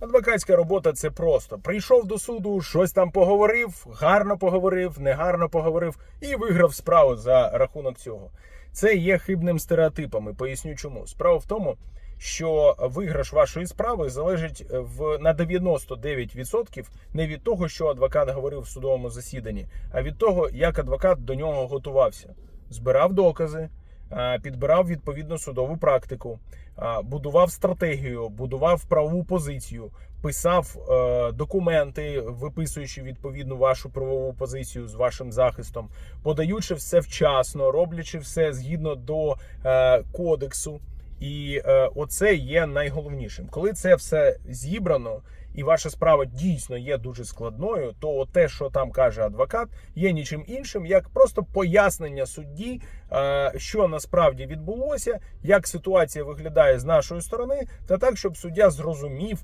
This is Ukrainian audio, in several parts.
Адвокатська робота це просто. Прийшов до суду, щось там поговорив, гарно поговорив, негарно поговорив і виграв справу за рахунок цього. Це є хибним стереотипом. І Поясню чому. Справа в тому, що виграш вашої справи залежить в на 99% не від того, що адвокат говорив в судовому засіданні, а від того, як адвокат до нього готувався, збирав докази, підбирав відповідну судову практику, будував стратегію, будував правову позицію, писав е, документи, виписуючи відповідну вашу правову позицію з вашим захистом, подаючи все вчасно, роблячи все згідно до е, кодексу. І е, оце є найголовнішим. Коли це все зібрано, і ваша справа дійсно є дуже складною, то те, що там каже адвокат, є нічим іншим, як просто пояснення судді, е, що насправді відбулося, як ситуація виглядає з нашої сторони, та так, щоб суддя зрозумів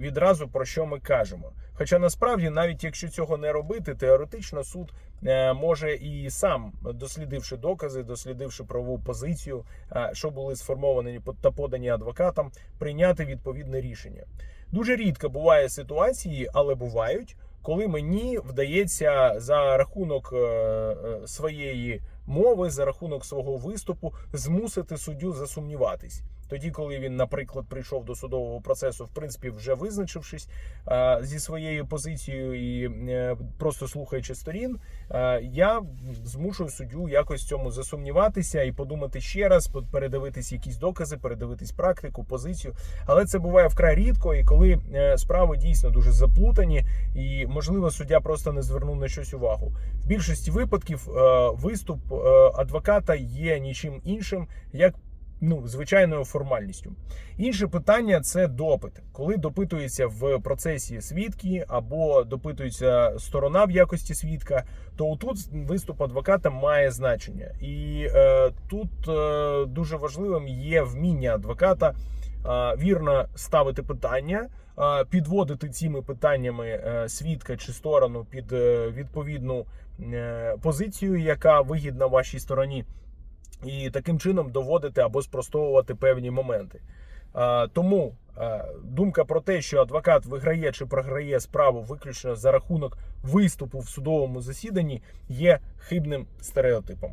відразу про що ми кажемо. Хоча насправді, навіть якщо цього не робити, теоретично суд е, може і сам, дослідивши докази, дослідивши правову позицію, що були сформовані та подані адвокатам, прийняти відповідне рішення. Дуже рідко буває ситуації, але бувають, коли мені вдається за рахунок е, е, своєї мови, за рахунок свого виступу змусити суддю засумніватись. Тоді, коли він, наприклад, прийшов до судового процесу, в принципі, вже визначившись е, зі своєю позицією і е, просто слухаючи сторін, е, я змушую суддю якось цьому засумніватися і подумати ще раз, передивитись якісь докази, передивитись практику, позицію. Але це буває вкрай рідко, і коли справи дійсно дуже заплутані, і можливо суддя просто не звернув на щось увагу. В більшості випадків виступ адвоката є нічим іншим, як ну, звичайною формальністю. Інше питання це допит. Коли допитується в процесі свідки або допитується сторона в якості свідка, то тут виступ адвоката має значення. І е, тут е, дуже важливим є вміння адвоката е, вірно ставити питання, е, підводити цими питаннями е, свідка чи сторону під відповідну позицію, яка вигідна вашій стороні і таким чином доводити або спростовувати певні моменти. Тому думка про те, що адвокат виграє чи програє справу виключно за рахунок виступу в судовому засіданні, є хибним стереотипом.